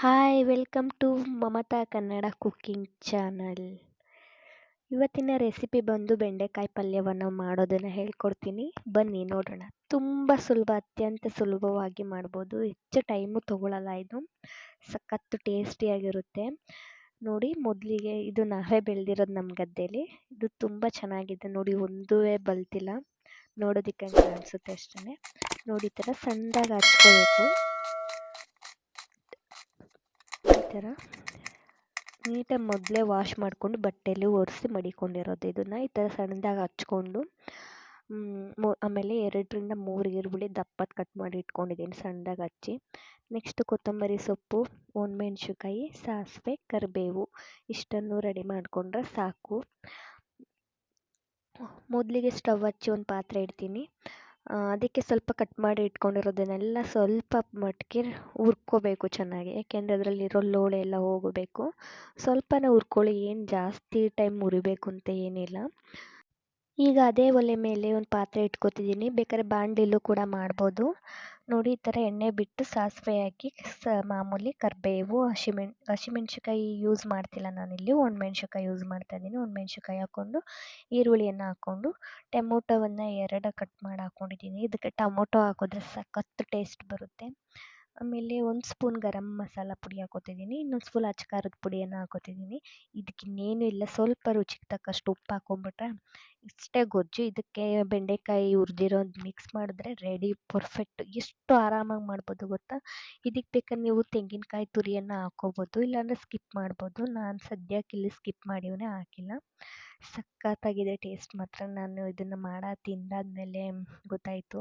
Hi welcome to Mamata Kannada cooking channel ಇವತ್ತಿನ recipe ಬಂದು ಬೆಂಡೆಕಾಯಿ ಪಲ್ಯವನ್ನು ಮಾಡೋದನ್ನು ಹೇಳ್ಕೊಡ್ತೀನಿ. ಬನ್ನಿ ನೋಡೋಣ. ತುಂಬ ಸುಲಭ, ಅತ್ಯಂತ ಸುಲಭವಾಗಿ ಮಾಡ್ಬೋದು. ಹೆಚ್ಚು ಟೈಮು ತೊಗೊಳಲ್ಲ ಇದು. ಸಖತ್ತು ಟೇಸ್ಟಿಯಾಗಿರುತ್ತೆ ನೋಡಿ, ಮೊದಲಿಗೆ ಇದು ನಾವೇ ಬೆಳೆದಿರೋದು ನಮ್ಮ ಗದ್ದೆಯಲ್ಲಿ ಇದು ತುಂಬ ಚೆನ್ನಾಗಿದೆ. ನೋಡಿ ಒಂದೂ ಬಲ್ತಿಲ್ಲ. ನೋಡೋದಕ್ಕೆ ಅನಿಸುತ್ತೆ ಅಷ್ಟೇ ನೋಡಿ, ಈ ಥರ ಸಣ್ಣದಾಗಿ ಹಚ್ಕೋಬೇಕು ಈ ಥರ ನೀಟಾಗಿ ಮೊದಲೇ ವಾಶ್ ಮಾಡಿಕೊಂಡು ಬಟ್ಟೆಯಲ್ಲಿ ಒರೆಸಿ ಮಡಿಕೊಂಡಿರೋದು. ಇದನ್ನು ಈ ಥರ ಸಣ್ಣದಾಗಿ ಹಚ್ಕೊಂಡು ಆಮೇಲೆ ಎರಡರಿಂದ ಮೂರು ಈರುಳ್ಳಿ ದಪ್ಪದ ಕಟ್ ಮಾಡಿ ಇಟ್ಕೊಂಡಿದ್ದೀನಿ ಸಣ್ಣದಾಗಿ ಹಚ್ಚಿ. ನೆಕ್ಸ್ಟ್ ಕೊತ್ತಂಬರಿ ಸೊಪ್ಪು, ಒಣಮೆಣ್ಸಿನ್ಕಾಯಿ, ಸಾಸಿವೆ, ಕರಿಬೇವು ಇಷ್ಟನ್ನು ರೆಡಿ ಮಾಡಿಕೊಂಡ್ರೆ ಸಾಕು. ಮೊದಲಿಗೆ ಸ್ಟವ್ ಹಚ್ಚಿ ಒಂದು ಪಾತ್ರೆ ಇಡ್ತೀನಿ. ಅದಕ್ಕೆ ಸ್ವಲ್ಪ ಕಟ್ ಮಾಡಿ ಇಟ್ಕೊಂಡಿರೋದನ್ನೆಲ್ಲ ಸ್ವಲ್ಪ ಮಟ್ಟಿಗೆ ಹುರ್ಕೊಬೇಕು ಚೆನ್ನಾಗಿ. ಯಾಕೆಂದರೆ ಅದರಲ್ಲಿರೋ ಲೋಳೆ ಎಲ್ಲ ಹೋಗಬೇಕು. ಸ್ವಲ್ಪನೇ ಹುರ್ಕೊಳ್ಳಿ, ಏನು ಜಾಸ್ತಿ ಟೈಮ್ ಹುರಿಬೇಕು ಅಂತ ಏನಿಲ್ಲ. ಈಗ ಅದೇ ಒಲೆ ಮೇಲೆ ಒಂದು ಪಾತ್ರೆ ಇಟ್ಕೋತಿದ್ದೀನಿ. ಬೇಕಾದ್ರೆ ಬಾಣಲಿಲೂ ಕೂಡ ಮಾಡ್ಬೋದು. ನೋಡಿ, ಈ ಥರ ಎಣ್ಣೆ ಬಿಟ್ಟು ಸಾಸಿವೆ ಹಾಕಿ, ಸ ಮಾಮೂಲಿ ಕರಿಬೇವು, ಹಸಿಮೆಣ್ ಹಸಿಮೆಣ್ಸಿಕಾಯಿ ಯೂಸ್ ಮಾಡ್ತಿಲ್ಲ ನಾನಿಲ್ಲಿ. ಒಣಮೆಣ್ಸಿಕಾಯಿ ಯೂಸ್ ಮಾಡ್ತಾ ಇದ್ದೀನಿ ಒಣಮೆಣ್ಸಿಕಾಯಿ ಹಾಕ್ಕೊಂಡು, ಈರುಳ್ಳಿಯನ್ನು ಹಾಕ್ಕೊಂಡು, ಟೊಮೊಟೊವನ್ನು ಎರಡು ಕಟ್ ಮಾಡಿ ಹಾಕ್ಕೊಂಡಿದ್ದೀನಿ ಇದಕ್ಕೆ ಟೊಮೊಟೊ ಹಾಕಿದ್ರೆ ಸಖತ್ತು ಟೇಸ್ಟ್ ಬರುತ್ತೆ. ಆಮೇಲೆ ಒಂದು ಸ್ಪೂನ್ ಗರಂ ಮಸಾಲ ಪುಡಿ ಹಾಕೋತಿದ್ದೀನಿ, ಇನ್ನೊಂದು ಸ್ಪೂನ್ ಅಚ್ಚ ಖಾರದ ಪುಡಿಯನ್ನು ಇದಕ್ಕೆ ಇನ್ನೇನು ಇಲ್ಲ, ಸ್ವಲ್ಪ ರುಚಿಗೆ ತಕ್ಕಷ್ಟು ಉಪ್ಪು ಹಾಕೊಂಡ್ಬಿಟ್ರೆ ಇಷ್ಟೇ ಗೊಜ್ಜು. ಇದಕ್ಕೆ ಬೆಂಡೆಕಾಯಿ ಹುರಿದಿರೋದು ಮಿಕ್ಸ್ ಮಾಡಿದ್ರೆ ರೆಡಿ ಪರ್ಫೆಕ್ಟ್ ಎಷ್ಟು ಆರಾಮಾಗಿ ಮಾಡ್ಬೋದು ಗೊತ್ತಾ? ಇದಕ್ಕೆ ಬೇಕಾದ್ರೆ ನೀವು ತೆಂಗಿನಕಾಯಿ ತುರಿಯನ್ನು ಹಾಕೋಬೋದು, ಇಲ್ಲಾಂದರೆ ಸ್ಕಿಪ್ ಮಾಡ್ಬೋದು. ನಾನು ಸದ್ಯಕ್ಕೆ ಇಲ್ಲಿ ಸ್ಕಿಪ್ ಮಾಡಿವೇ ಹಾಕಿಲ್ಲ. ಸಖತ್ತಾಗಿದೆ ಟೇಸ್ಟ್ ಮಾತ್ರ. ನಾನು ಇದನ್ನು ಮಾಡೋ, ತಿಂದಾದ್ಮೇಲೆ ಗೊತ್ತಾಯಿತು.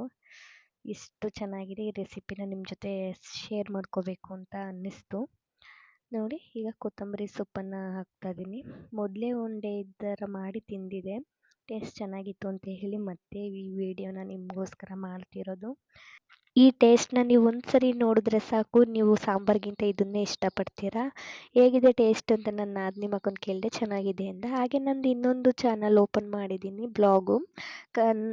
ಎಷ್ಟು ಚೆನ್ನಾಗಿದೆ ಈ ರೆಸಿಪಿನ ನಿಮ್ಮ ಜೊತೆ ಶೇರ್ ಮಾಡ್ಕೋಬೇಕು ಅಂತ ಅನ್ನಿಸ್ತು. ನೋಡಿ, ಈಗ ಕೊತ್ತಂಬರಿ ಸೊಪ್ಪನ್ನು ಹಾಕ್ತಾಯಿದ್ದೀನಿ ಮೊದಲೇ ಒಂದೇ ಥರ ಮಾಡಿ ತಿಂದಿದೆ. ಟೇಸ್ಟ್ ಚೆನ್ನಾಗಿತ್ತು ಅಂತ ಹೇಳಿ ಮತ್ತೆ ಈ ವಿಡಿಯೋನ ನಿಮಗೋಸ್ಕರ ಮಾಡ್ತಿರೋದು. ಈ ಟೇಸ್ಟ್ನ ನೀವು ಒಂದ್ಸರಿ ನೋಡಿದ್ರೆ ಸಾಕು, ನೀವು ಸಾಂಬಾರ್ಗಿಂತ ಇದನ್ನೇ ಇಷ್ಟಪಡ್ತೀರಾ? ಹೇಗಿದೆ ಟೇಸ್ಟ್ ಅಂತ ನನ್ನ ನಾದಿನಿ ಮಗನ ಕೇಳಿದೆ ಚೆನ್ನಾಗಿದೆ ಅಂತ ಹಾಗೆ ನಂದು ಇನ್ನೊಂದು ಚಾನಲ್ ಓಪನ್ ಮಾಡಿದ್ದೀನಿ ಬ್ಲಾಗು ಕನ್,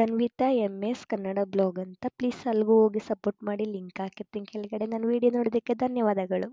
Dhanvitha M S Kannada blog ಅಂತ. ಪ್ಲೀಸ್ ಅಲ್ಲಿಗೂ ಹೋಗಿ ಸಪೋರ್ಟ್ ಮಾಡಿ ಲಿಂಕ್ ಹಾಕಿರ್ತೀನಿ ಕೆಳಗಡೆ. ನಾನು ವಿಡಿಯೋ ನೋಡೋದಕ್ಕೆ ಧನ್ಯವಾದಗಳು.